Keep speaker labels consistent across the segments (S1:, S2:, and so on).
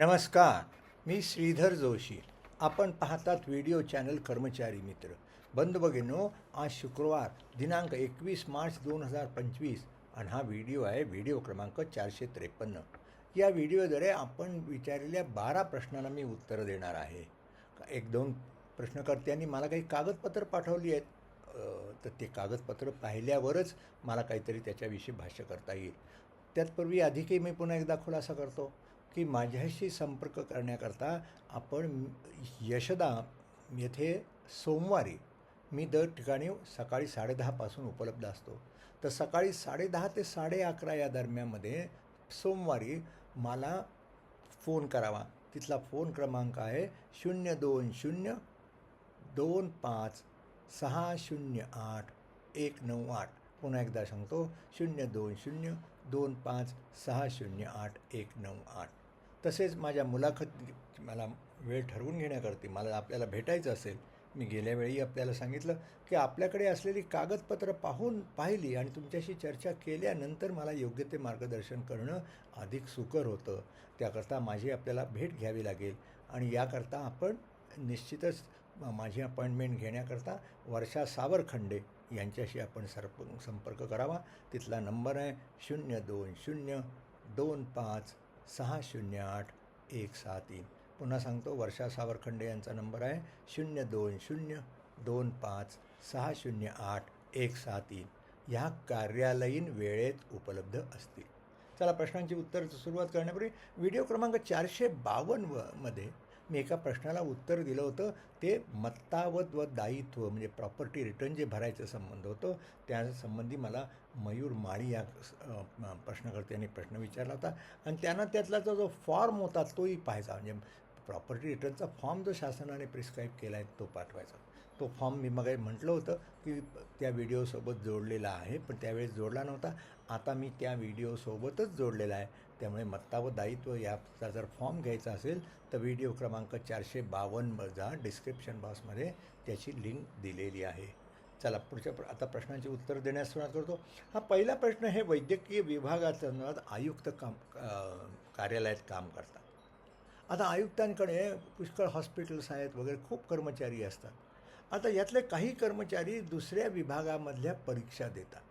S1: नमस्कार मी श्रीधर जोशी. आपण पाहतात व्हिडिओ चॅनल कर्मचारी मित्र. बंद बघेनो आज शुक्रवार दिनांक एकवीस मार्च दोन हजार पंचवीस आणि हा व्हिडिओ आहे व्हिडिओ क्रमांक चारशे त्रेपन्न. या व्हिडिओद्वारे आपण विचारलेल्या बारा प्रश्नांना मी उत्तरं देणार आहे. एक दोन प्रश्नकर्त्यांनी मला काही कागदपत्र पाठवली आहेत. तर ते कागदपत्र पाहिल्यावरच मला काहीतरी त्याच्याविषयी भाष्य करता येईल. त्याचपूर्वी अधिकही मी पुन्हा एकदा खुलासा करतो. की माझ्याशी संपर्क करण्याकरता आपण यशदा येथे सोमवारी मी दर ठिकाणी सकाळी साडेदहापासून उपलब्ध असतो. तर सकाळी साडेदहा ते साडे अकरा या दरम्यानमध्ये सोमवारी मला फोन करावा. तिथला फोन क्रमांक आहे शून्य दोन शून्य दोन पाच सहा शून्य आठ एक नऊ आठ. पुन्हा एकदा सांगतो शून्य दोन शून्य दोन पाच सहा शून्य आठ एक नऊ आठ. तसेच माझ्या मुलाखत मला वेळ ठरवून घेण्याकरती मला आपल्याला भेटायचं असेल मी गेल्या वेळी आपल्याला सांगितलं की आपल्याकडे असलेली कागदपत्रं पाहून पाहिली आणि तुमच्याशी चर्चा केल्यानंतर मला योग्य ते मार्गदर्शन करणं अधिक सुकर होतं. त्याकरता माझी आपल्याला भेट घ्यावी लागेल आणि याकरता आपण निश्चितच माझी अपॉइंटमेंट घेण्याकरता वर्षा सावरखंडे यांच्याशी आपण सर्प संपर्क करावा. तिथला नंबर आहे शून्य दोन शून्य दोन पाच सहा शून्य आठ एक सहा तीन. पुन्हा सांगतो वर्षा सावरखंडे यांचा नंबर आहे शून्य दोन शून्य दोन पाच सहा शून्य आठ एक सहा तीन. ह्या कार्यालयीन वेळेत उपलब्ध असतील. चला प्रश्नांची उत्तर सुरुवात करण्यापूर्वी व्हिडिओ क्रमांक चारशे बावन्न व मध्ये मी एका प्रश्नाला उत्तर दिलं होतं. ते मत्तावत व दायित्व म्हणजे प्रॉपर्टी रिटर्न जे भरायचं संबंध होतं त्या संबंधी मला मयूर माळी या प्रश्नकर्त्यांनी प्रश्न विचारला होता. आणि त्यांना त्यातला जो जो फॉर्म होता तोही पाहायचा. म्हणजे प्रॉपर्टी रिटर्नचा फॉर्म जो शासनाने प्रिस्क्राईब केला आहे तो पाठवायचा. तो फॉर्म मी मग म्हटलं होतं की त्या व्हिडिओसोबत जोडलेला आहे पण त्यावेळेस जोडला नव्हता. आता मी त्या व्हिडिओसोबतच जोडलेला आहे. त्यामुळे मत्ता व दायित्व याचा जर फॉर्म घ्यायचा असेल तर व्हिडिओ क्रमांक चारशे बावन्नचा डिस्क्रिप्शन बॉक्समध्ये त्याची लिंक दिलेली आहे. चला पुढच्या प्र आता प्रश्नांची उत्तर देण्यास सुरुवात करतो. हा पहिला प्रश्न हे वैद्यकीय विभागाचा आयुक्त काम कार्यालयात काम करतात. आता आयुक्तांकडे पुष्कळ हॉस्पिटल्स आहेत वगैरे खूप कर्मचारी असतात. आता यातले काही कर्मचारी दुसऱ्या विभागामधल्या परीक्षा देतात.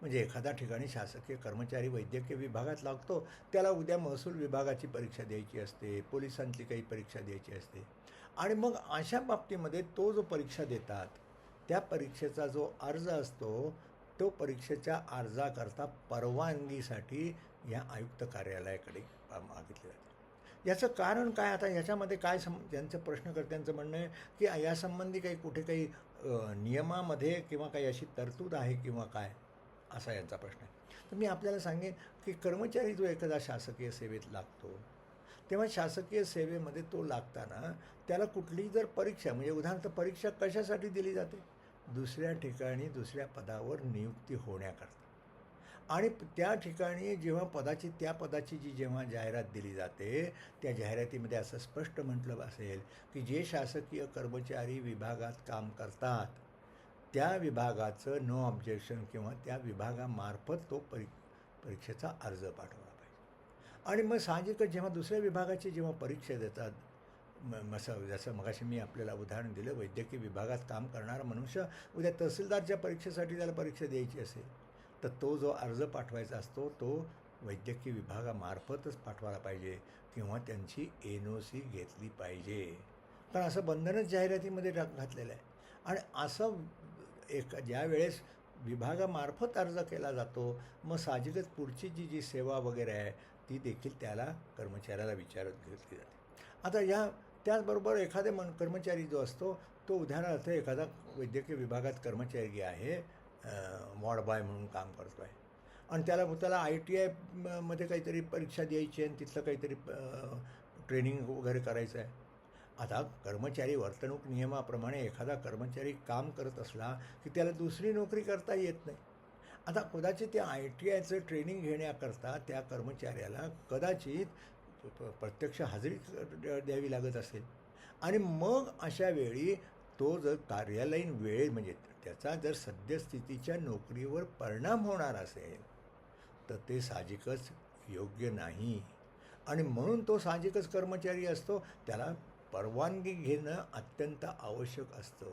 S1: म्हणजे एखाद्या ठिकाणी शासकीय कर्मचारी वैद्यकीय विभागात लागतो त्याला उद्या महसूल विभागाची परीक्षा द्यायची असते पोलिसांची काही परीक्षा द्यायची असते. आणि मग अशा बाबतीमध्ये तो जो परीक्षा देतात त्या परीक्षेचा जो अर्ज असतो तो परीक्षेच्या अर्जाकरता परवानगीसाठी या आयुक्त कार्यालयाकडे मागितले जाते. याचं कारण काय? आता याच्यामध्ये काय सम त्यांचं प्रश्नकर्त्यांचं म्हणणं आहे की यासंबंधी काही कुठे काही नियमामध्ये किंवा काही अशी तरतूद आहे किंवा काय? असा यांचा प्रश्न आहे. तर मी आपल्याला सांगेन की कर्मचारी जो एखादा शासकीय सेवेत लागतो तेव्हा शासकीय सेवेमध्ये तो लागताना त्याला कुठलीही जर परीक्षा म्हणजे उदाहरणार्थ परीक्षा कशासाठी दिली जाते? दुसऱ्या ठिकाणी दुसऱ्या पदावर नियुक्ती होण्याकरता. आणि त्या ठिकाणी जेव्हा पदाची त्या पदाची जी जेव्हा जाहिरात दिली जाते त्या जाहिरातीमध्ये असं स्पष्ट म्हटलं असेल की जे शासकीय कर्मचारी विभागात काम करतात त्या विभागाचं नो ऑब्जेक्शन किंवा त्या विभागामार्फत तो परी परीक्षेचा अर्ज पाठवला पाहिजे. आणि मग साहजिकच जेव्हा दुसऱ्या विभागाची जेव्हा परीक्षा देतात मसं जसं मगाशी मी आपल्याला उदाहरण दिलं वैद्यकीय विभागात काम करणारा मनुष्य उद्या तहसीलदारच्या परीक्षेसाठी त्याला परीक्षा द्यायची असेल तर तो जो अर्ज पाठवायचा असतो तो वैद्यकीय विभागामार्फतच पाठवायला पाहिजे किंवा त्यांची एन ओ सी घेतली पाहिजे. पण असं बंधनच जाहिरातीमध्ये टाक घातलेलं आहे. आणि असं एक ज्या वेळेस विभागामार्फत अर्ज केला जातो मग साहजिकच पुढची जी जी सेवा वगैरे आहे ती देखील त्याला कर्मचाऱ्याला विचारत घेतली जाते. आता या त्याचबरोबर एखादे मन कर्मचारी जो असतो तो उदाहरणार्थ एखादा वैद्यकीय विभागात कर्मचारी आहे मॉड बॉय म्हणून काम करतो आहे. आणि त्याला त्याला आय टी आयमध्ये काहीतरी परीक्षा द्यायची आहे आणि तिथलं काहीतरी ट्रेनिंग वगैरे करायचं आहे. आता कर्मचारी वर्तणूक नियमाप्रमाणे एखादा कर्मचारी काम करत असला की त्याला दुसरी नोकरी करता येत नाही. आता कदाचित त्या आय टी आयचं ट्रेनिंग घेण्याकरता त्या कर्मचाऱ्याला कदाचित प्रत्यक्ष हजेरी द्यावी लागत असेल. आणि मग अशा वेळी तो जर कार्यालयीन वेळ म्हणजे त्याचा जर सद्यस्थितीच्या नोकरीवर परिणाम होणार असेल तर ते साहजिकच योग्य नाही. आणि म्हणून तो साहजिकच कर्मचारी असतो त्याला परवानगी घेणं अत्यंत आवश्यक असतं.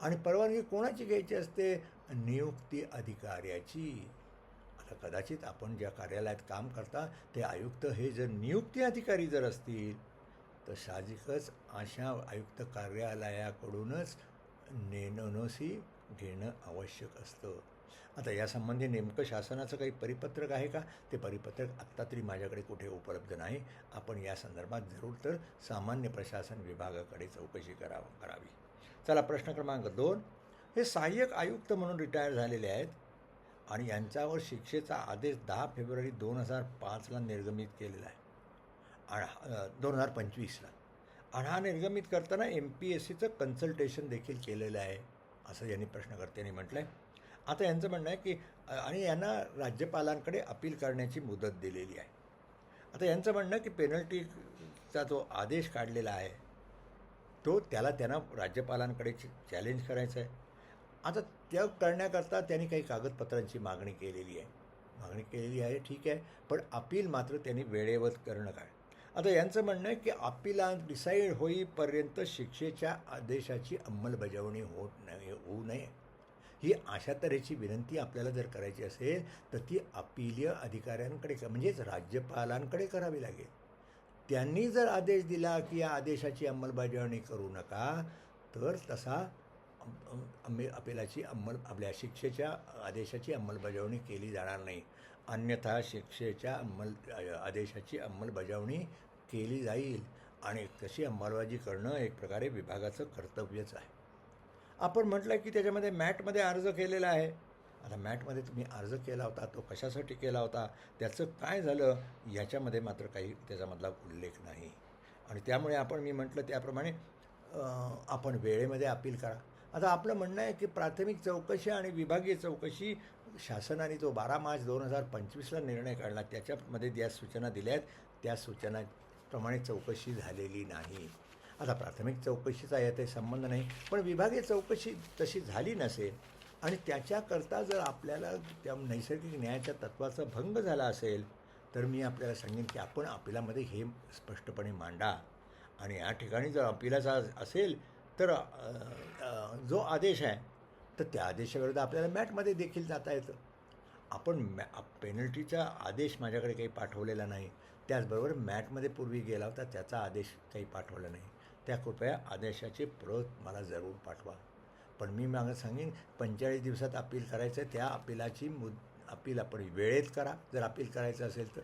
S1: आणि परवानगी कोणाची घ्यायची असते? नियुक्ती अधिकाऱ्याची. आता कदाचित आपण ज्या कार्यालयात काम करता ते आयुक्त हे जर नियुक्ती अधिकारी जर असतील तर साहजिकच अशा आयुक्त कार्यालयाकडूनच नेनोनोसी घेणं आवश्यक असतं. आता यासंबंधी नेमकं शासनाचं काही परिपत्रक आहे का? ते परिपत्रक आत्ता तरी माझ्याकडे कुठे उपलब्ध नाही. आपण या संदर्भात जरूर तर सामान्य प्रशासन विभागाकडे चौकशी करावं करावी. चला प्रश्न क्रमांक दोन. हे सहाय्यक आयुक्त म्हणून रिटायर झालेले आहेत आणि यांच्यावर शिक्षेचा आदेश दहा फेब्रुवारी दोन हजार पाचला निर्गमित केलेला आहे. आणि दोन हजार पंचवीसला. आणि हा निर्गमित करताना एम पी एस सीचं कन्सल्टेशन देखील केलेलं आहे असं यांनी प्रश्नकर्त्यांनी म्हटलं आहे आता यांचं म्हणणं आहे की आणि यांना राज्यपालांकडे अपील करण्याची मुदत दिलेली आहे. आता यांचं म्हणणं की पेनल्टीचा जो आदेश काढलेला आहे तो त्याला त्यांना राज्यपालांकडे चॅलेंज करायचं आहे. आता त्या करण्याकरता त्यांनी काही कागदपत्रांची मागणी केलेली आहे. मागणी केलेली आहे ठीक आहे पण अपील मात्र त्यांनी वेळेवर करणं काय आता यांचं म्हणणं आहे की अपिला डिसाईड होईपर्यंत शिक्षेच्या आदेशाची अंमलबजावणी होत नाही होऊ नये. ही अशा तऱ्हेची विनंती आपल्याला जर करायची असेल तर ती अपिलीय अधिकाऱ्यांकडे म्हणजेच राज्यपालांकडे करावी लागेल. त्यांनी जर आदेश दिला की या आदेशाची अंमलबजावणी करू नका तर तसा अंमे अपिलाची अंमल आपल्या शिक्षेच्या आदेशाची अंमलबजावणी केली जाणार नाही. अन्यथा शिक्षेच्या अंमल आदेशाची अंमलबजावणी केली जाईल आणि तशी अंमलबाजी करणं एक प्रकारे विभागाचं कर्तव्यच आहे. आपण म्हटलं की त्याच्यामध्ये मॅटमध्ये अर्ज केलेला आहे. आता मॅटमध्ये तुम्ही अर्ज केला होता तो कशासाठी केला होता त्याचं काय झालं याच्यामध्ये मात्र काही त्याच्यामधला उल्लेख नाही. आणि त्यामुळे आपण मी म्हटलं त्याप्रमाणे आपण वेळेमध्ये अपील करा. आता आपलं म्हणणं आहे की प्राथमिक चौकशी आणि विभागीय चौकशी शासनाने जो बारा मार्च दोन हजार पंचवीसला निर्णय काढला. त्याच्यामध्ये ज्या सूचना दिल्या आहेत त्या सूचना प्रमाणे चौकशी झालेली नाही. आता प्राथमिक चौकशीचा यात संबंध नाही पण विभागीय चौकशी तशी झाली नसेल आणि त्याच्याकरता जर आपल्याला त्या नैसर्गिक न्यायाच्या तत्वाचा भंग झाला असेल तर मी आपल्याला सांगेन की आपण अपिलामध्ये हे स्पष्टपणे मांडा. आणि या ठिकाणी जर अपिलाचा असेल तर जो आदेश आहे तर त्या आदेशाविरुद्ध आपल्याला मॅटमध्ये देखील जाता येतं. आपण मॅ पेनल्टीचा आदेश माझ्याकडे काही पाठवलेला नाही. त्याचबरोबर मॅटमध्ये पूर्वी गेला होता त्याचा आदेश काही पाठवला नाही. त्या कृपया आदेशाची प्रत मला जरूर पाठवा. पण मी मागं सांगेन पंचेचाळीस दिवसात अपील करायचं आहे त्या अपिलाची मुद अपील आपण वेळेत करा. जर अपील करायचं असेल तर.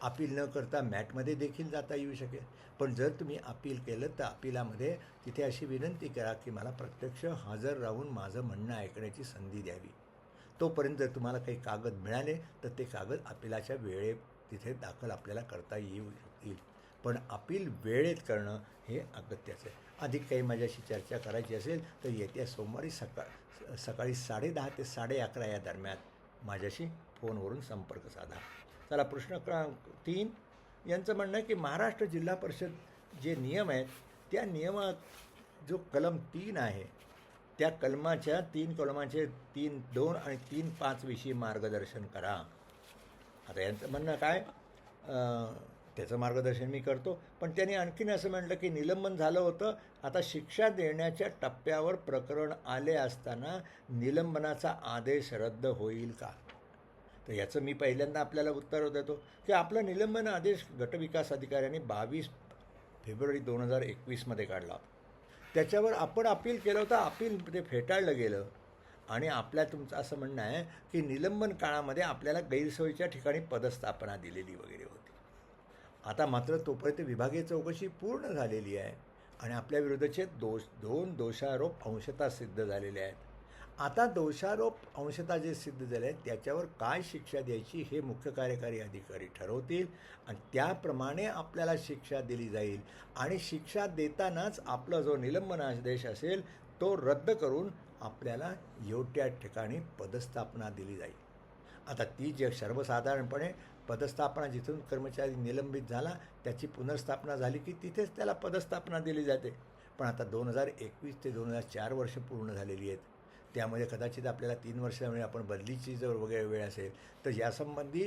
S1: अपील न करता मॅटमध्ये देखील जाता येऊ शकेल. पण जर तुम्ही अपील केलं तर अपिलामध्ये तिथे अशी विनंती करा की मला प्रत्यक्ष हजर राहून माझं म्हणणं ऐकण्याची संधी द्यावी. तोपर्यंत जर तुम्हाला काही कागद मिळाले तर ते कागद अपिलाच्या वेळे तिथे दाखल आपल्याला करता येऊ येईल पण अपील वेळेत करणं हे अगत्याचं आहे. अधिक काही माझ्याशी चर्चा करायची असेल तर येत्या सोमवारी सकाळ सकाळी साडेदहा ते साडे अकरा या दरम्यान माझ्याशी फोनवरून संपर्क साधा. चला प्रश्न क्रमांक तीन. यांचं म्हणणं आहे की महाराष्ट्र जिल्हा परिषद जे नियम आहेत त्या नियमात जो कलम तीन आहे त्या कलमाच्या तीन कलमाचे तीन दोन आणि तीन पाचविषयी मार्गदर्शन करा. आता यांचं म्हणणं काय? त्याचं मार्गदर्शन मी करतो. पण त्यांनी आणखीन असं म्हटलं की निलंबन झालं होतं. आता शिक्षा देण्याच्या टप्प्यावर प्रकरण आले असताना निलंबनाचा आदेश रद्द होईल का? तर याचं मी पहिल्यांदा आपल्याला उत्तर देतो. की आपलं निलंबन आदेश गटविकास अधिकाऱ्यांनी बावीस फेब्रुवारी दोन हजार एकवीसमध्ये काढला. त्याच्यावर आपण अपील केलं होतं. अपील ते फेटाळलं गेलं. आणि आपल्या तुमचं असं म्हणणं आहे की निलंबन काळामध्ये आपल्याला गैरसोयीच्या ठिकाणी पदस्थापना दिलेली वगैरे होती. आता मात्र तोपर्यंत विभागीय चौकशी पूर्ण झालेली आहे आणि आपल्या विरुद्धचे दोष दोन दोषारोप अंशता सिद्ध झालेले आहेत. आता दोषारोप अंशता जे सिद्ध झाले आहेत त्याच्यावर काय शिक्षा द्यायची हे मुख्य कार्यकारी अधिकारी ठरवतील आणि त्याप्रमाणे आपल्याला शिक्षा दिली जाईल. आणि शिक्षा देतानाच आपला जो निलंबन आदेश असेल तो रद्द करून आपल्याला योग्य ठिकाणी पदस्थापना दिली जाईल. आता ती जे सर्वसाधारणपणे पदस्थापना जिथून कर्मचारी निलंबित झाला त्याची पुनर्स्थापना झाली की तिथेच त्याला पदस्थापना दिली जाते. पण आता दोन हजार एकवीस ते दोन हजार चार वर्ष पूर्ण झालेली आहेत. त्यामध्ये कदाचित आपल्याला तीन वर्षामुळे आपण बदलीची जर वगैरे वेळ असेल तर यासंबंधी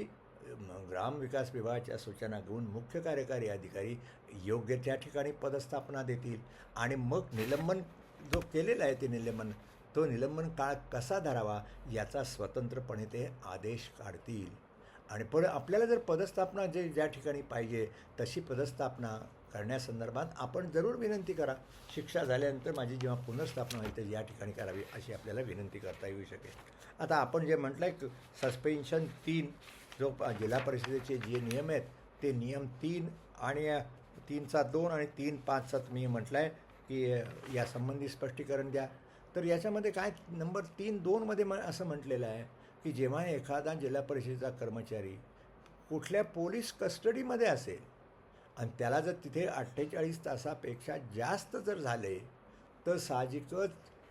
S1: ग्रामविकास विभागाच्या सूचना घेऊन मुख्य कार्यकारी अधिकारी योग्य त्या ठिकाणी पदस्थापना देतील. आणि मग निलंबन जो केलेला आहे ते निलंबन तो निलंबन काळ कसा धरावा याचा स्वतंत्रपणे ते आदेश काढतील. आणि पण आपल्याला जर पदस्थापना जे ज्या ठिकाणी पाहिजे तशी पदस्थापना करण्यासंदर्भात आपण जरूर विनंती करा. शिक्षा झाल्यानंतर माझी जेव्हा पुनर्स्थापना होईल तर या ठिकाणी करावी अशी आपल्याला विनंती करता येऊ शकेल. आता आपण जे म्हटलं आहे सस्पेन्शन तीन जो प- जिल्हा परिषदेचे जे नियम आहेत ते नियम तीन आणि तीनचा दोन आणि तीन पाचचा तुम्ही म्हटलं आहे की यासंबंधी स्पष्टीकरण द्या. तर याच्यामध्ये काय नंबर तीन दोनमध्ये म असं म्हटलेलं आहे की जेव्हा एखादा जिल्हा परिषदेचा कर्मचारी कुठल्या पोलीस कस्टडीमध्ये असेल आणि त्याला जर तिथे अठ्ठेचाळीस तासापेक्षा जास्त जर झाले तर साहजिकच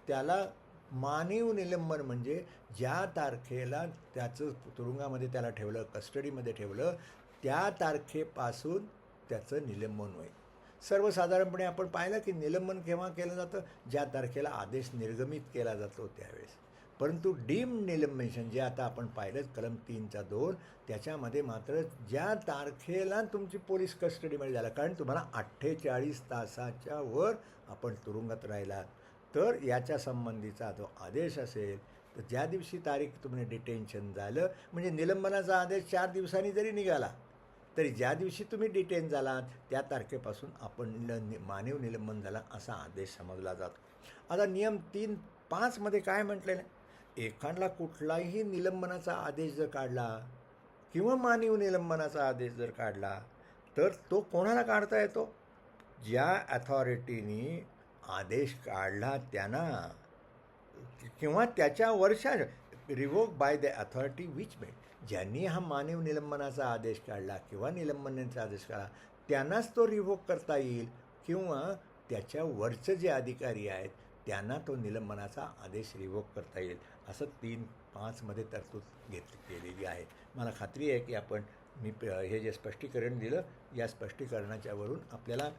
S1: त्याला मानीव निलंबन म्हणजे ज्या तारखेला त्याचं तुरुंगामध्ये त्याला ठेवलं कस्टडीमध्ये ठेवलं त्या तारखेपासून त्याचं निलंबन होईल. सर्वसाधारणपणे आपण पाहिलं की निलंबन केव्हा केलं जातं? ज्या तारखेला आदेश निर्गमित केला जातो त्यावेळेस. परंतु डीम निलंबेशन जे आता आपण पाहिलं कलम तीनचा दोन त्याच्यामध्ये मात्र ज्या तारखेला तुमची पोलीस कस्टडीमध्ये झाला कारण तुम्हाला अठ्ठेचाळीस तासाच्या वर आपण तुरुंगात राहिलात. तर याच्या संबंधीचा जो आदेश असेल तर ज्या दिवशी तारीख तुम्ही डिटेन्शन झालं म्हणजे निलंबनाचा आदेश चार दिवसांनी जरी निघाला तरी ज्या दिवशी तुम्ही डिटेन झालात त्या तारखेपासून आपण निल नि- मानव निलंबन झाला असा आदेश समजला जातो. आता नियम तीन पाचमध्ये काय म्हटलेलं आहे? एखादा कुठलाही निलंबनाचा आदेश जर काढला किंवा मानव निलंबनाचा आदेश जर काढला तर तो कोणाला काढता येतो? ज्या अथॉरिटीनी आदेश काढला त्यांना किंवा त्याच्या वर्षा revoke by the authority which made ज्यांनी हा मानव निलंबनाचा आदेश काढला किंवा निलंबनाचा आदेश काढला त्यांनाच तो रिव्होक करता येईल किंवा त्याच्या वरचे जे अधिकारी आहेत त्यांना तो निलंबनाचा आदेश रिवोक करता येईल. असं तीन पाचमध्ये तरतूद घेत केलेली आहे. मला खात्री आहे की आपण मी प- हे जे स्पष्टीकरण दिलं या स्पष्टीकरणाच्या वरून आपल्याला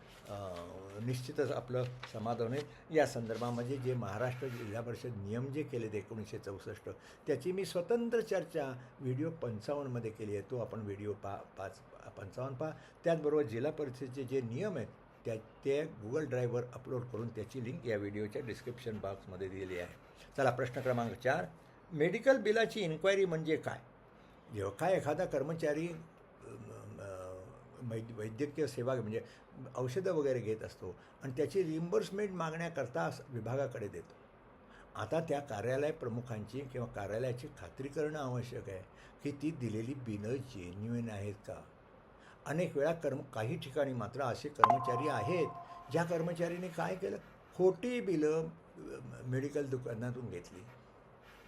S1: निश्चितच आपलं समाधान होईल. या संदर्भामध्ये जे महाराष्ट्र जिल्हा परिषद नियम जे केले ते एकोणीसशे चौसष्ट त्याची मी स्वतंत्र चर्चा व्हिडिओ पंचावन्नमध्ये केली आहे. तो आपण व्हिडिओ पा पाच पंचावन्न पहा. त्याचबरोबर जिल्हा परिषदेचे जे नियम आहेत त्या ते गुगल ड्राईव्हवर अपलोड करून त्याची लिंक या व्हिडिओच्या डिस्क्रिप्शन बॉक्समध्ये दिलेली आहे. चला प्रश्न क्रमांक चार. मेडिकल बिलाची इन्क्वायरी म्हणजे काय? जेव्हा काय एखादा कर्मचारी वैद वैद्यकीय सेवा म्हणजे औषधं वगैरे घेत असतो आणि त्याची रिम्बर्समेंट मागण्याकरता विभागाकडे देतो. आता त्या कार्यालय प्रमुखांची किंवा कार्यालयाची खात्री करणं आवश्यक आहे की ती दिलेली बिलं जेन्युइन आहेत का? अनेक वेळा कर्म काही ठिकाणी मात्र असे कर्मचारी आहेत ज्या कर्मचाऱ्यांनी काय केलं? खोटी बिलं मेडिकल दुकानातून घेतली.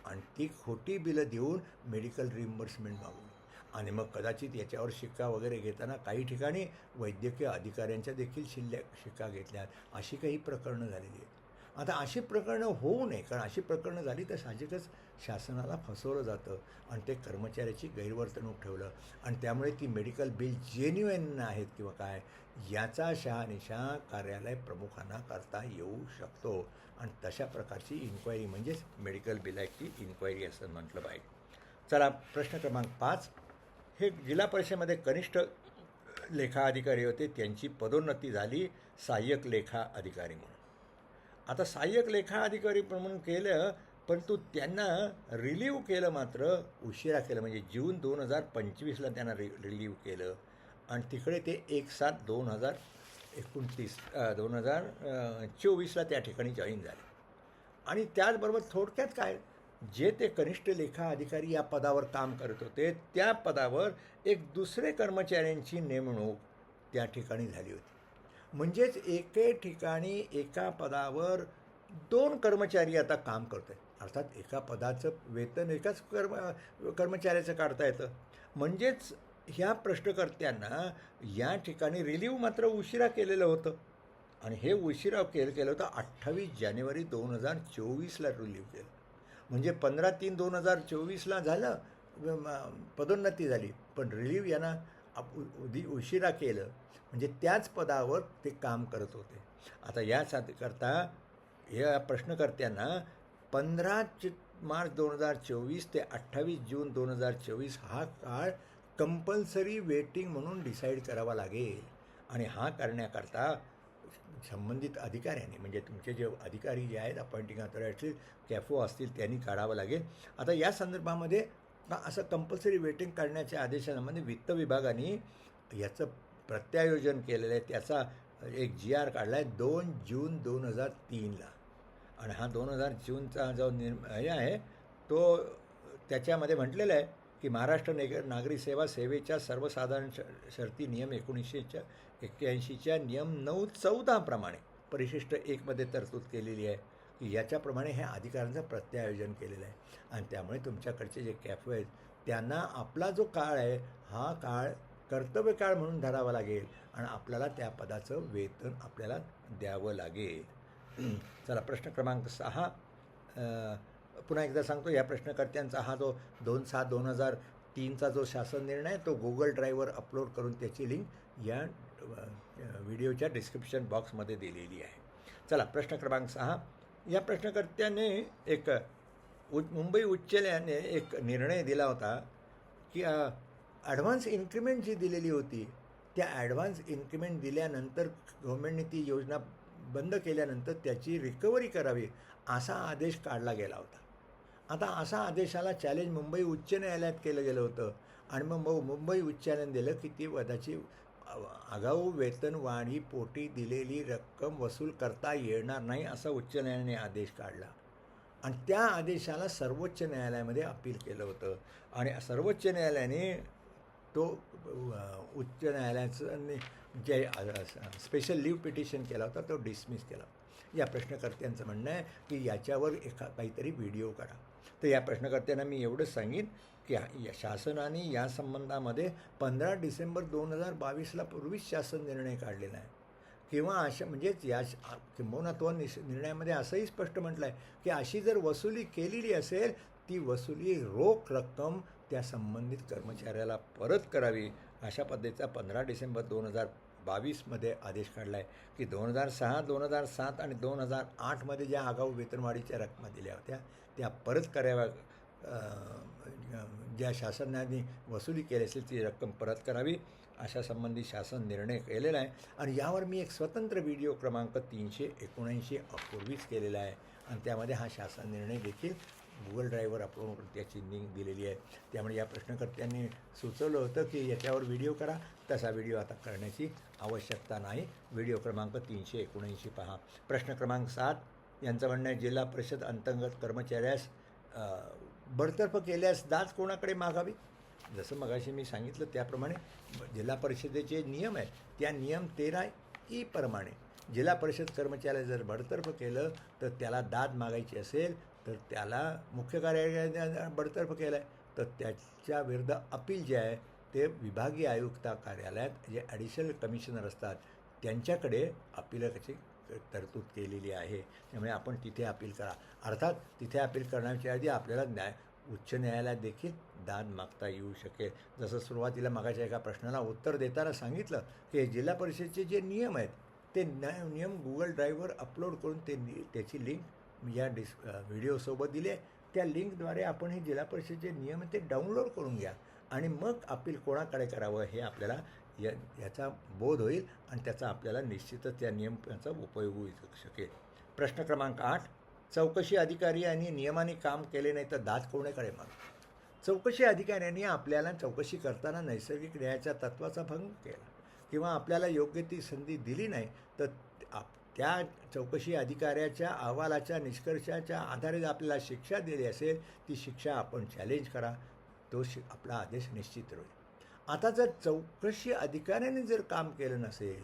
S1: आणि ती खोटी बिलं देऊन मेडिकल रिइम्बर्समेंट मागवली. आणि मग कदाचित याच्यावर शिक्का वगैरे घेताना काही ठिकाणी वैद्यकीय अधिकाऱ्यांच्या देखील शिल्ल्या शिक्का घेतल्या अशी काही प्रकरणं झालेली आहेत. आता अशी प्रकरणं होऊ नये कारण अशी प्रकरणं झाली तर साहजिकच शासनाला फसवलं जातं आणि ते कर्मचाऱ्याची गैरवर्तणूक ठेवलं. आणि त्यामुळे ती मेडिकल बिल जेन्युएन आहेत किंवा काय याचा शहानिशा कार्यालय प्रमुखांना करता येऊ शकतो. आणि तशा प्रकारची इन्क्वायरी म्हणजेच मेडिकल बिलाची इन्क्वायरी असं म्हटलं पाहिजे चला प्रश्न क्रमांक पाच. हे जिल्हा परिषदेमध्ये कनिष्ठ लेखा अधिकारी होते त्यांची पदोन्नती झाली सहाय्यक लेखा अधिकारी म्हणून. आता सहाय्यक लेखा अधिकारी म्हणून केलं परंतु त्यांना रिलीव्ह केलं मात्र उशिरा केलं. म्हणजे जून दोन हजार पंचवीसला त्यांना रि रिलीव्ह केलं. आणि तिकडे ते एक सात दोन हजार एकोणतीस दोन हजार चोवीसला त्या ठिकाणी जॉईन झाले. आणि त्याचबरोबर थोडक्यात काय जे ते कनिष्ठ लेखा अधिकारी या पदावर काम करत होते त्या पदावर एक दुसरे कर्मचाऱ्यांची नेमणूक त्या ठिकाणी झाली होती. म्हणजेच एके ठिकाणी एका पदावर दोन कर्मचारी आता काम करत आहेत अर्थात एका पदाचं वेतन एकाच कर्म कर्मचाऱ्याचं काढता येतं. म्हणजेच ह्या प्रश्नकर्त्यांना या ठिकाणी रिलीव्ह मात्र उशिरा केलेलं होतं. आणि हे उशिरा केलं केलं होतं अठ्ठावीस जानेवारी दोन हजार चोवीसला रिलीव्ह केलं. म्हणजे पंधरा तीन दोन हजार चोवीसला झालं पदोन्नती झाली. पण रिलीव्ह यांना आप- उ- उदी उशिरा केलं. म्हणजे त्याच पदावर ते काम करत होते. आता यासाठी करता या प्रश्नकर्त्यांना पंधरा चि मार्च दोन हजार चोवीस ते अठ्ठावीस जून दोन हजार चोवीस हा काळ कंपल्सरी वेटिंग म्हणून डिसाईड करावा लागेल. आणि हा करण्याकरता संबंधित अधिकाऱ्यांनी म्हणजे तुमचे जे अधिकारी जे आहेत अपॉइंटिंग अथॉरिटी कॅफो असतील त्यांनी काढावं लागेल. आता या संदर्भामध्ये असं कंपल्सरी वेटिंग काढण्याच्या आदेशामध्ये वित्त विभागाने याचं प्रत्यायोजन केलेलं आहे. त्याचा एक जी आर काढला आहे दोन जून दोन हजार तीनला. आणि हा दोन हजार जूनचा जो निर्म हे आहे तो त्याच्यामध्ये म्हटलेलं आहे की महाराष्ट्र नेग नागरी सेवा सेवेच्या सर्वसाधारण श शर्ती नियम एकोणीसशेच्या एक्क्याऐंशीच्या नियम नऊ चौदाप्रमाणे परिशिष्ट एकमध्ये तरतूद केलेली आहे की याच्याप्रमाणे हे अधिकाऱ्यांचं प्रत्यायोजन केलेलं आहे. आणि त्यामुळे तुमच्याकडचे जे कॅफे आहेत त्यांना आपला जो काळ आहे हा काळ कर्तव्य काळ म्हणून धरावा लागेल आणि आपल्याला त्या पदाचं वेतन आपल्याला द्यावं लागेल. चला प्रश्न क्रमांक सहा. पुन्हा एकदा सांगतो या प्रश्नकर्त्यांचा हा जो दोन सात दोन हजार तीनचा जो शासन निर्णय आहे, तो गुगल ड्राईव्हवर अपलोड करून त्याची लिंक या व्हिडिओच्या डिस्क्रिप्शन बॉक्समध्ये दिलेली आहे. चला प्रश्न क्रमांक सहा. या प्रश्नकर्त्याने एक उ मुंबई उच्च न्यायालयाने एक निर्णय दिला होता की ॲडव्हान्स इन्क्रिमेंट जी दिलेली होती त्या ॲडव्हान्स इन्क्रिमेंट दिल्यानंतर गव्हर्मेंटने ती योजना बंद केल्यानंतर त्याची रिकव्हरी करावी असा आदेश काढला गेला होता. आता असा आदेशाला चॅलेंज मुंबई उच्च न्यायालयात केलं गेलं होतं. आणि मग मुंबई उच्च न्यायालयाने दिलं की ती वधाची आगाऊ वेतनवाढी पोटी दिलेली रक्कम वसूल करता येणार नाही असा उच्च न्यायालयाने आदेश काढला. आणि त्या आदेशाला सर्वोच्च न्यायालयामध्ये अपील केलं होतं. आणि सर्वोच्च न्यायालयाने तो उच्च न्यायालयाचं जे स्पेशल लीव पिटिशन केला होता तो डिसमिस केला. या प्रश्नकर्त्यांचं म्हणणं आहे की याच्यावर एका काहीतरी व्हिडिओ काढा. तर या प्रश्नकर्त्यांना मी एवढंच सांगेन की या शासनाने या संबंधामध्ये पंधरा डिसेंबर दोन हजार बावीसला पूर्वीच शासन निर्णय काढलेला आहे. किंवा अशा म्हणजेच या श- किंबहुना तो निस निर्णयामध्ये असंही स्पष्ट म्हटलं आहे की अशी जर वसुली केलेली असेल ती वसुली रोख रक्कम त्या संबंधित कर्मचाऱ्याला परत करावी अशा पद्धतीचा पंधरा डिसेंबर दोन हजार बावीसमध्ये आदेश काढला आहे की दोन हजार सहा दोन हजार सात आणि दोन हजार आठमध्ये ज्या आगाऊ वेतनवाढीच्या रकमा दिल्या होत्या त्या परत कराव्या ज्या शासनाने वसुली केली असेल ती रक्कम परत करावी अशा संबंधी शासन निर्णय केलेला आहे. आणि यावर मी एक स्वतंत्र व्हिडिओ क्रमांक तीनशे एकोणऐंशी पूर्वीच केलेला आहे. आणि त्यामध्ये हा शासन निर्णय देखील गुगल ड्राईव्हवर आपण त्याची लिंक दिलेली आहे. त्यामुळे या प्रश्नकर्त्यांनी सुचवलं होतं की याच्यावर व्हिडिओ करा. तसा व्हिडिओ आता करण्याची आवश्यकता नाही. व्हिडिओ क्रमांक तीनशे एकोणऐंशी पहा. प्रश्न क्रमांक सात. यांचं म्हणणं आहे जिल्हा परिषद अंतर्गत कर्मचाऱ्यास बडतर्फ केल्यास दाद कोणाकडे मागावी? जसं मगाशी मी सांगितलं त्याप्रमाणे जिल्हा परिषदेचे नियम आहेत. त्या नियम तेरा ई प्रमाणे. जिल्हा परिषद कर्मचाऱ्याला जर बडतर्फ केलं तर त्याला दाद मागायची असेल तर त्याला मुख्य कार्यालयाने बडतर्फ केला आहे तर त्याच्या विरुद्ध अपील जे आहे ते विभागीय आयुक्त कार्यालयात जे ॲडिशनल कमिशनर असतात त्यांच्याकडे अपिलाची तरतूद केलेली आहे. त्यामुळे आपण तिथे अपील करा. अर्थात तिथे अपील करण्याच्या आधी आपल्याला न्याय उच्च न्यायालयात देखील दाद मागता येऊ शकेल. जसं सुरुवातीला मागाच्या एका प्रश्नाला उत्तर देताना सांगितलं की जिल्हा परिषदेचे जे नियम आहेत ते न्याय नियम गुगल ड्राईव्हवर अपलोड करून ते नि- त्याची लिंक या डिस व्हिडिओसोबत दिले. त्या लिंकद्वारे आपण हे जिल्हा परिषदेचे नियम ते डाउनलोड करून घ्या. आणि मग अपील कोणाकडे करावं हे आपल्याला या याचा बोध होईल आणि त्याचा आपल्याला निश्चितच त्या नियमाचा उपयोग होऊ शकेल. प्रश्न क्रमांक आठ चौकशी अधिकारी यांनी नियमाने काम केले नाही तर दाद कोणाकडे माग? चौकशी अधिकाऱ्यांनी आपल्याला चौकशी करताना नैसर्गिक न्यायाच्या तत्वाचा भंग केला. किंवा आपल्याला योग्य ती संधी दिली नाही तर आप- त्या चौकशी अधिकाऱ्याच्या अहवालाच्या निष्कर्षाच्या आधारे जर आपल्याला शिक्षा दिली असेल ती शिक्षा आपण चॅलेंज करा. तो शि आपला आदेश निश्चित होईल आता जर चौकशी अधिकाऱ्याने जर काम केलं नसेल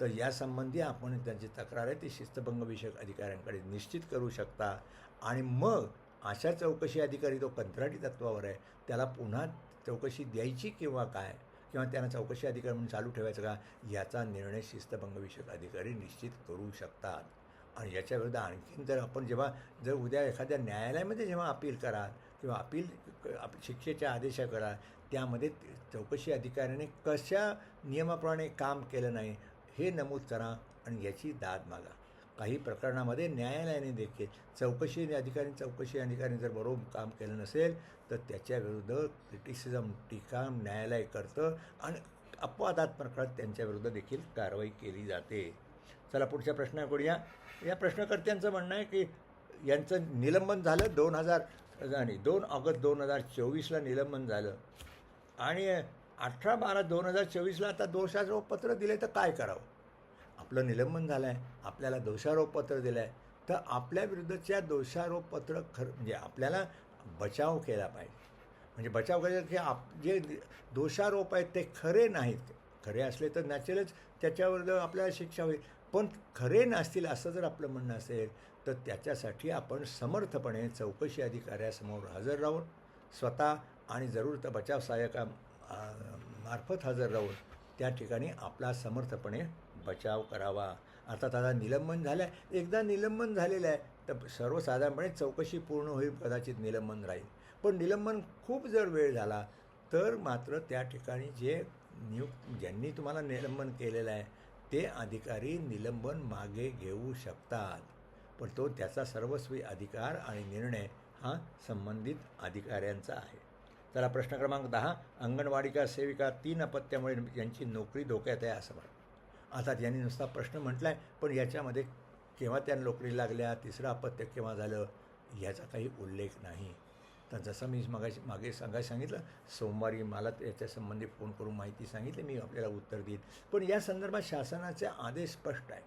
S1: तर यासंबंधी आपण त्यांची तक्रार आहे ती शिस्तभंगविषयक अधिकाऱ्यांकडे निश्चित करू शकता. आणि मग अशा चौकशी अधिकारी तो कंत्राटी तत्वावर आहे त्याला पुन्हा चौकशी द्यायची किंवा काय? किंवा त्यांना चौकशी अधिकारी म्हणून चालू ठेवायचं का याचा निर्णय शिस्तभंगविषयक अधिकारी निश्चित करू शकतात. आणि याच्याविरुद्ध आणखीन जर आपण जेव्हा जर उद्या एखाद्या न्यायालयामध्ये जेव्हा अपील कराल किंवा अपील क- आप- शिक्षेच्या आदेशा करा त्यामध्ये चौकशी अधिकाऱ्याने कशा नियमाप्रमाणे काम केलं नाही हे नमूद करा आणि याची दाद मागा. काही प्रकरणामध्ये न्यायालयाने देखील चौकशी अधिकारी चौकशी अधिकारी जर बरोबर काम केलं नसेल तर त्याच्याविरुद्ध क्रिटिसिझम टीका न्यायालय करतं आणि अपवादात प्रकारात त्यांच्याविरुद्ध देखील कारवाई केली जाते. चला पुढच्या प्रश्नाकडे या या प्रश्नकर्त्यांचं म्हणणं आहे की यांचं निलंबन झालं दोन हजार आणि दोन ऑगस्ट दोन हजार चोवीसला निलंबन झालं. आणि अठरा बारा दोन हजार चोवीसला आता दोषारोपपत्र दिले तर काय करावं? आपलं निलंबन झालं आहे आपल्याला दोषारोपपत्र दिलं आहे तर आपल्या विरुद्धच्या दोषारोपपत्र खरं म्हणजे आपल्याला बचाव केला पाहिजे. म्हणजे बचाव करायचा की आप जे दोषारोप आहेत ते खरे नाहीत. खरे असले तर नॅचरलच त्याच्यावर आपल्याला शिक्षा होईल. पण खरे नसतील असं जर आपलं म्हणणं असेल तर त्याच्यासाठी आपण समर्थपणे चौकशी अधिकाऱ्यासमोर हजर राहून स्वतः आणि जरूर तर बचाव सहाय्यका मार्फत हजर राहून त्या ठिकाणी आपला समर्थपणे बचाव करावा. आता त्याचा निलंबन झालं आहे एकदा निलंबन झालेलं आहे तर सर्वसाधारणपणे चौकशी पूर्ण होईल कदाचित निलंबन राहील. पण निलंबन खूप जर वेळ झाला तर मात्र त्या ठिकाणी जे नियुक्त ज्यांनी तुम्हाला निलंबन केलेलं आहे ते अधिकारी निलंबन मागे घेऊ शकतात. पण तो त्याचा सर्वस्वी अधिकार आणि निर्णय हा संबंधित अधिकाऱ्यांचा आहे. चला प्रश्न क्रमांक दहा अंगणवाडिका सेविका तीन अपत्यामुळे यांची नोकरी धोक्यात आहे असं म्हणतात. आता यांनी नुसता प्रश्न म्हटला आहे पण याच्यामध्ये केव्हा त्या नोकरी लागल्या तिसरं अपत्य केव्हा झालं याचा काही उल्लेख नाही. तर जसं मी मागाशी मागे सांगायला सांगितलं सोमवारी मला याच्यासंबंधी फोन करून माहिती सांगितली मी आपल्याला उत्तर देईन. पण या संदर्भात शासनाचे आदेश स्पष्ट आहे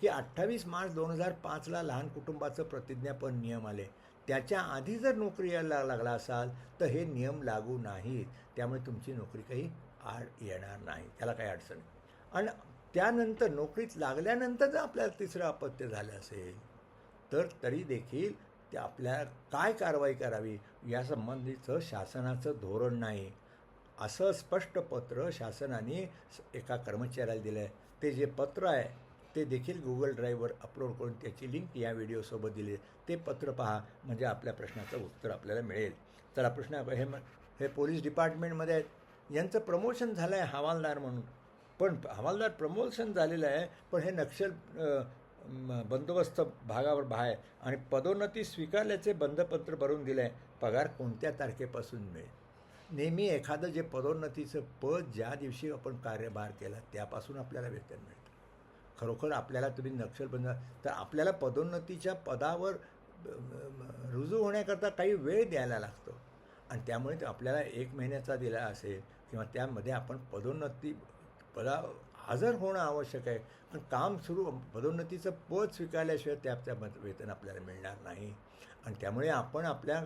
S1: की अठ्ठावीस मार्च दोन हजार पाचला लहान कुटुंबाचं प्रतिज्ञापन नियम आले. त्याच्या आधी जर नोकरी यायला लागला असाल तर हे नियम लागू नाहीत. त्यामुळे तुमची नोकरी काही आड येणार नाही. त्याला काही अडचण आणि त्यानंतर नोकरीत लागल्यानंतर जर आपल्याला तिसरं अपत्य झालं असेल तर तरी देखील ते आपल्या काय कारवाई करावी या संबंधीचं शासनाचं धोरण नाही. असं स्पष्ट पत्र शासनाने एका कर्मचाऱ्याला दिलं आहे ते जे पत्र आहे ते देखील गुगल ड्राईव्हवर अपलोड करून त्याची लिंक या व्हिडिओसोबत दिली. ते पत्र पहा म्हणजे आपल्या प्रश्नाचं उत्तर आपल्याला मिळेल. चला प्रश्न हे हे पोलीस डिपार्टमेंटमध्ये आहेत. यांचं प्रमोशन झालं आहे हवालदार म्हणून. पण हवालदार प्रमोशन झालेलं आहे पण हे नक्षल बंदोबस्त भागावर बाहेर. आणि पदोन्नती स्वीकारल्याचे बंधपत्र भरून दिलं आहे पगार कोणत्या तारखेपासून मिळेल? नेहमी एखादं जे पदोन्नतीचं पद ज्या दिवशी आपण कार्यभार केला त्यापासून आपल्याला वेतन मिळतं. खरोखर आपल्याला तुम्ही नक्षलबंद तर आपल्याला पदोन्नतीच्या पदावर रुजू होण्याकरता काही वेळ द्यायला लागतो. आणि त्यामुळे आपल्याला एक महिन्याचा दिला असेल किंवा त्यामध्ये आपण पदोन्नती पदा हजर होणं आवश्यक आहे. पण काम सुरू पदोन्नतीचं पद स्वीकारल्याशिवाय त्या त्या वेतन आपल्याला मिळणार नाही. आणि त्यामुळे आपण आपल्या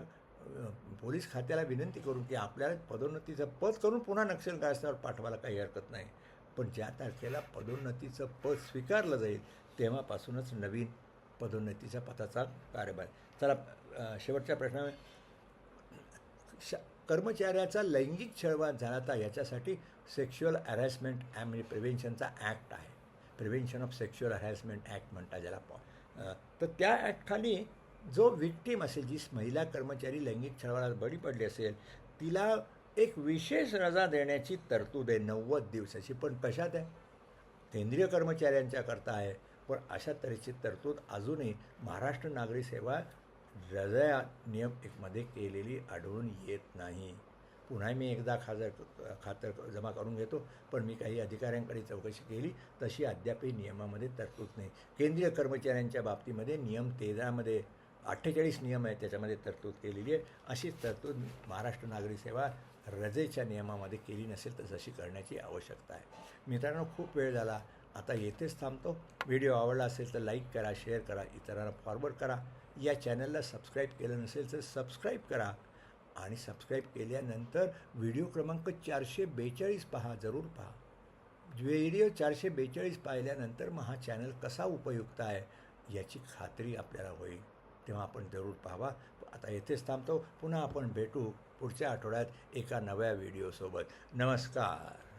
S1: पोलीस खात्याला विनंती करू की आपल्याला पदोन्नतीचं पद करून पुन्हा नक्षल पाठवायला काही हरकत नाही. पण ज्या तारखेला पदोन्नतीचं पद स्वीकारलं जाईल तेव्हापासूनच नवीन पदोन्नतीच्या पदाचा कार्यभार. चला शेवटच्या प्रश्न श कर्मचाऱ्याचा लैंगिक छळवाद झाला तर याच्यासाठी सेक्शुअल हॅरॅसमेंट ॲ म्हणजे प्रिव्हेन्शनचा ॲक्ट आहे. Prevention of sexual harassment act म्हणतात ज्याला पॉ तर त्या ॲक्टखाली जो विक्टीम असेल जी महिला कर्मचारी लैंगिक छळवाला बळी पडली असेल तिला एक विशेष रजा देण्याची तरतूद आहे. नव्वद दिवसाची. पण कशात आहे? केंद्रीय कर्मचाऱ्यांच्याकरता आहे. पण अशा तऱ्हेची तरतूद अजूनही महाराष्ट्र नागरी सेवा रजा नियम एकमध्ये केलेली आढळून येत नाही. पुन्हा मी एकदा खाजर खातर जमा करून घेतो पण मी काही अधिकाऱ्यांकडे चौकशी केली तशी अद्यापही नियमामध्ये तरतूद नाही. केंद्रीय कर्मचाऱ्यांच्या बाबतीमध्ये नियम तेरामध्ये अठ्ठेचाळीस नियम आहेत त्याच्यामध्ये तरतूद केलेली आहे. अशीच तरतूद महाराष्ट्र नागरी सेवा रजेच्या नियमामध्ये केली नसेल तर जशी करण्याची आवश्यकता आहे. मित्रांनो खूप वेळ झाला. आता येथेच थांबतो. व्हिडिओ आवडला असेल तर लाईक करा शेअर करा इतरांना फॉरवर्ड करा. या चॅनलला सबस्क्राईब केलं नसेल तर सबस्क्राईब करा. आणि सबस्क्राईब केल्यानंतर व्हिडिओ क्रमांक चारशे बेचाळीस पहा जरूर पहा. व्हिडिओ चारशे बेचाळीस पाहिल्यानंतर मग हा चॅनल कसा उपयुक्त आहे याची खात्री आपल्याला होईल. तेव्हा आपण जरूर पाहावा. आता येथेच थांबतो. पुन्हा आपण भेटू पुढच्या आठवड्यात एका नव्या व्हिडिओसोबत नमस्कार.